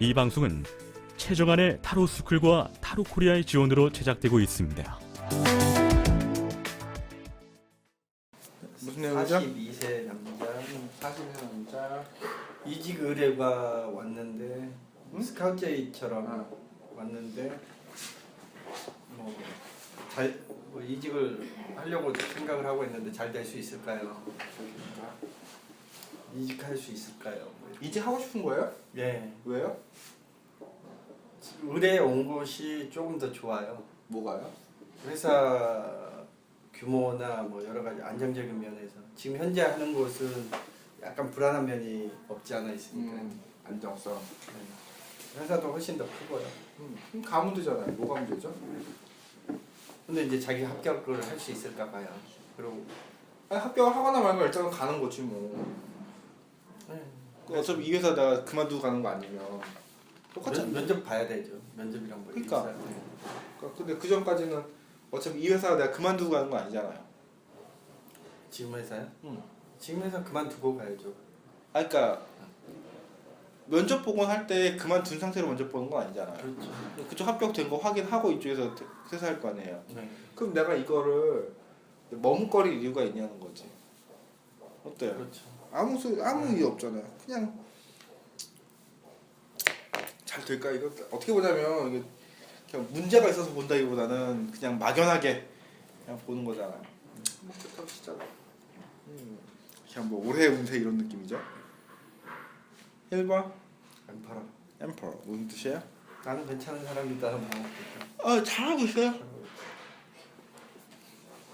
이 방송은 최정안의 타로 스쿨과 타로 코리아의 지원으로 제작되고 있습니다. 무슨 내용이죠? 42세 남자 40세 남자. 이직 의뢰가 왔는데 스카우트제이처럼 아. 왔는데 뭐 잘 뭐 이직을 하려고 생각을 하고 있는데 잘 될 수 있을까요? 이직할 수 있을까요? 뭐 이렇게. 이제 하고 싶은 거예요? 예, 왜요? 의뢰 온 곳이 조금 더 좋아요. 뭐가요? 회사 규모나 뭐 여러 가지 안정적인 면에서 지금 현재 하는 곳은 약간 불안한 면이 없지 않아 있으니까 음, 안정성. 네. 회사도 훨씬 더 크고요. 음, 그럼 가면 되잖아요. 뭐가 문제죠? 근데 이제 자기 합격을 할 수 있을까 봐요. 그리고 아니, 합격을 하거나 말고 일단은 가는 거지 뭐. 네. 그 어차피 이 회사 내가 그만두고 가는 거 아니면 똑같지 면? 면접 봐야 되죠. 면접이랑 뭐 그러니까. 그러니까 근데 그 전까지는 어차피 이 회사가 내가 그만두고 가는 거 아니잖아요. 지금 회사요? 응. 지금 회사 그만두고 가야죠. 아 그러니까 면접 보고 할때 그만둔 상태로 면접 보는 건 아니잖아요. 그렇죠. 그쪽 합격된 거 확인하고 이쪽에서 퇴사할 거 아니에요. 네. 그럼 내가 이거를 머뭇거릴 이유가 있냐는 거지. 어때요? 그렇죠. 아무 소 아무 이유 없잖아요. 그냥 잘 될까 이거 어떻게 보자면 이게 그냥 문제가 있어서 본다기보다는 그냥 막연하게 그냥 보는 거잖아요. 음, 뭐 그렇다고 치잖아. 음, 그냥 뭐 올해 운세 이런 느낌이죠. 1번 안 팔아. 엠퍼 무슨 뜻이에요? 나는 괜찮은 사람이다. 뭐. 아 잘하고 있어요.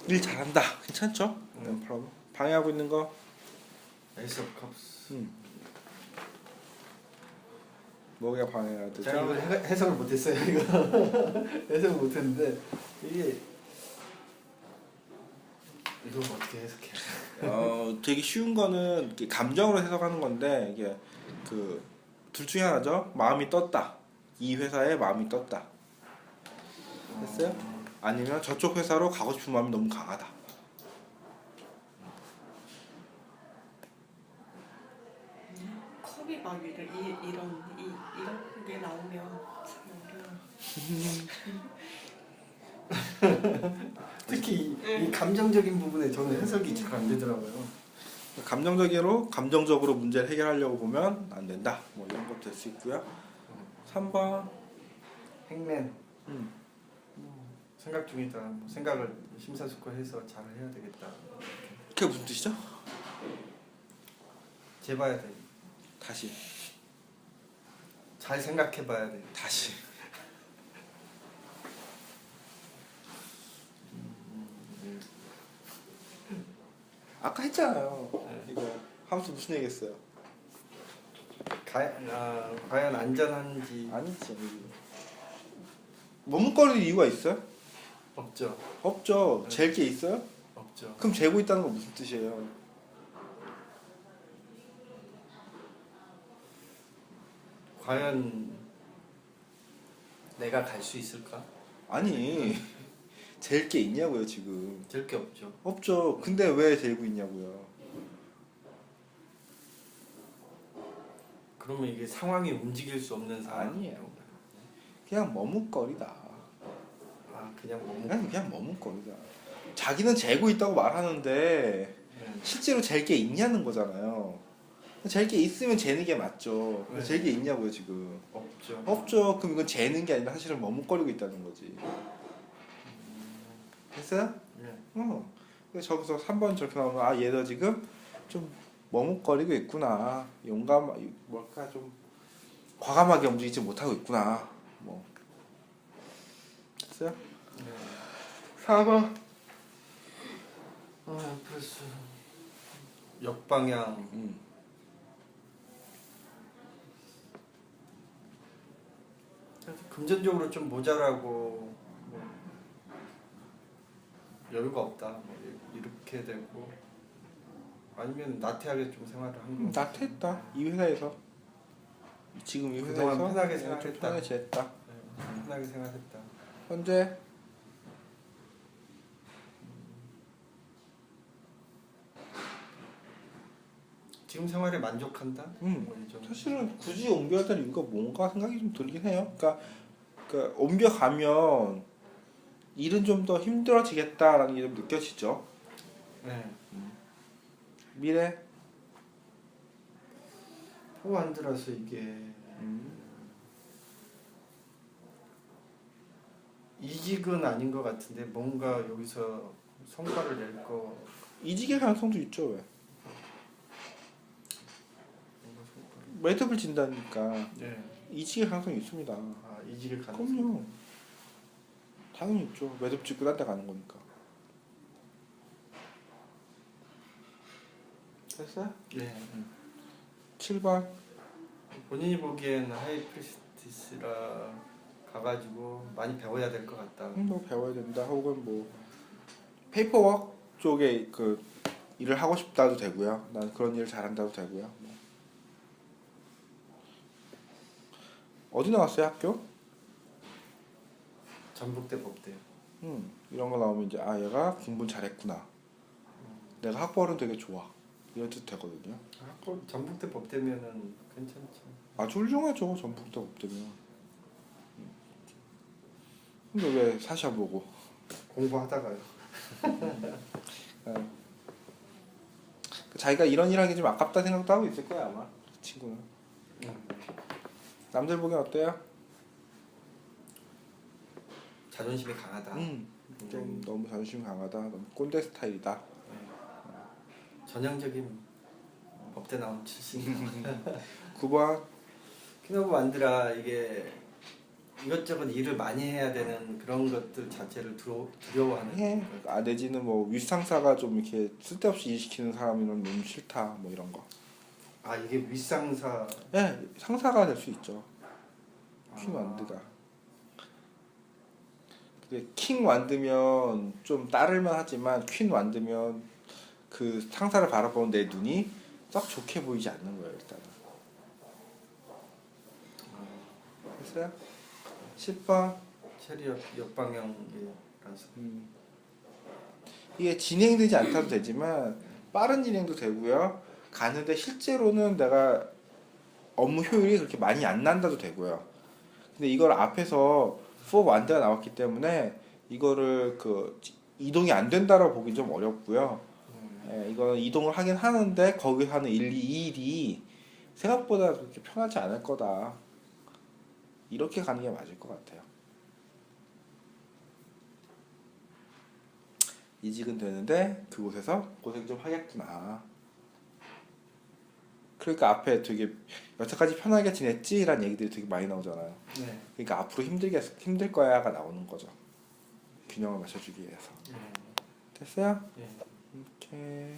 일 잘한다. 괜찮죠? 음. 엠퍼 방해하고 있는 거. 에이스 오브 컵스. 음. 뭐가 방해가 되죠? 제가 해- 해석을 못했어요. 이거 해석을 못했는데 이게 이거 어떻게 해석해? 어 되게 쉬운 거는 이렇게 감정으로 해석하는 건데 이게 그 둘 중에 하나죠. 마음이 떴다. 이 회사에 마음이 떴다. 됐어요? 아니면 저쪽 회사로 가고 싶은 마음이 너무 강하다. 컵이 막 이런 이, 이런 이, 이런 게 나오면 참 어려워. 특히 이, 네. 이 감정적인 부분에 저는 해석이 잘 안 되더라고요. 감정적으로 감정적으로 문제를 해결하려고 보면 안 된다. 뭐 이런 것도 될 수 있고요. 3번 행맨 음. 생각 중이다. 뭐 생각을 심사숙고해서 잘 해야 되겠다. 그게 무슨 뜻이죠? 재봐야 돼. 다시 잘 생각해봐야 돼. 다시 아까 했잖아요. 이거 하면서 무슨 얘기했어요? 가, 아, 과연 안전한지 아니지. 머뭇거릴 이유가 있어요? 없죠. 없죠. 잴게 있어요? 없죠. 그럼 재고 있다는 건 무슨 뜻이에요? 과연 내가 갈 수 있을까? 아니 잴게 있냐고요 지금. 될 게 없죠. 없죠. 근데 왜 재고 있냐고요. 그러면 이게 상황이 움직일 수 없는 상황. 아니에요. 그냥 머뭇거리다. 아 그냥 뭐 그냥 그냥 머뭇거리다. 자기는 재고 있다고 말하는데 네. 실제로 잴 게 있냐는 거잖아요. 잴게 있으면 재는 게 맞죠. 네. 잴게 있냐고요 지금. 없죠. 없죠. 그럼 이건 재는 게 아니라 사실은 머뭇거리고 있다는 거지. 됐어요? 네. 어. 그래서 저기서 3번 저렇게 나오면 아 얘도 지금 좀 머뭇거리고 있구나. 용감 뭘까 좀 과감하게 움직이지 못하고 있구나. 뭐. 됐어요? 네. 4번. 아 플러스 역방향 음. 금전적으로 좀 모자라고 뭐 여유가 없다 뭐 이렇게 되고 아니면 나태하게 좀 생활을 한 거. 나태했다. 이 회사에서. 지금 이 회사에서 편하게 좀 생활했다. 편하게 지냈다. 네, 편하게 생활했다. 현재 지금 생활에 만족한다? 음. 뭐. 사실은 굳이 옮겨야 될 이유가 뭔가 생각이 좀 들긴 해요. 그러니까, 그러니까 옮겨가면 일은 좀 더 힘들어지겠다라는 게 좀 느껴지죠. 네. 미래. 포안 들어서 이게 음. 이직은 아닌 것 같은데 뭔가 여기서 성과를 낼 거. 이직의 가능성도 있죠 왜? 매듭을 진다니까 네. 이직의 가능성이 있습니다. 아 이직을 가능. 그럼요. 당연히 있죠. 매듭 짓고 딴데 가는 거니까. 됐어요? 네. 7번. 본인이 보기엔 하이프리스티스라 가가지고 많이 배워야 될 것 같다. 음, 뭐 배워야 된다 혹은 뭐 페이퍼워크 쪽에 그 일을 하고 싶다도 되고요. 난 그런 일을 잘한다도 되고요. 뭐. 어디 나왔어요 학교? 전북대 법대. 음 이런 거 나오면 이제 아 얘가 공부 잘했구나. 내가 학벌은 되게 좋아. 이럴 때 되거든요. 아, 그 전북대 법대면은 괜찮죠. 아주 훌륭하죠 전북대 없대면. 근데 왜 사샤 보고? 공부하다가요. 어. 자기가 이런 일 하기 좀 아깝다 생각도 하고 있을 거야 아마 그 친구는. 음. 남들 보기엔 어때요? 자존심이 강하다. 음, 좀 너무 자존심 강하다. 너무 꼰대 스타일이다. 전형적인 법대 나온 출신. 9번 키노브 만드라 이게 이것저것 일을 많이 해야 되는 그런 것들 자체를 두려, 두려워하는. 해. 아 내지는 뭐 윗상사가 좀 이렇게 쓸데없이 일시키는 사람이면 너무 싫다. 뭐 이런 거. 아 이게 윗상사. 예, 상사가 될 수 있죠. 퀸 아. 완드가. 킹 완드면 좀 따를만 하지만 퀸 완드면 그 상사를 바라보는 내 눈이 썩 좋게 보이지 않는 거예요 일단은. 됐어요? 10번. 체리 역, 역방향이라서. 음. 이게 진행되지 않다도 되지만 빠른 진행도 되고요. 가는데 실제로는 내가 업무 효율이 그렇게 많이 안 난다도 되고요. 근데 이걸 앞에서 for 완드가 나왔기 때문에 이거를 그 이동이 안 된다라고 보기 좀 어렵고요. 음. 예, 이거는 이동을 하긴 하는데 거기서 하는 1, 2, 2일이 생각보다 그렇게 편하지 않을 거다. 이렇게 가는 게 맞을 것 같아요. 이직은 되는데 그곳에서 고생 좀 하겠구나. 그러니까 앞에 되게 여태까지 편하게 지냈지라는 얘기들이 되게 많이 나오잖아요. 네. 그러니까 앞으로 힘들게 힘들 거야가 나오는 거죠. 균형을 맞춰주기 위해서. 네. 됐어요? 네. 오케이.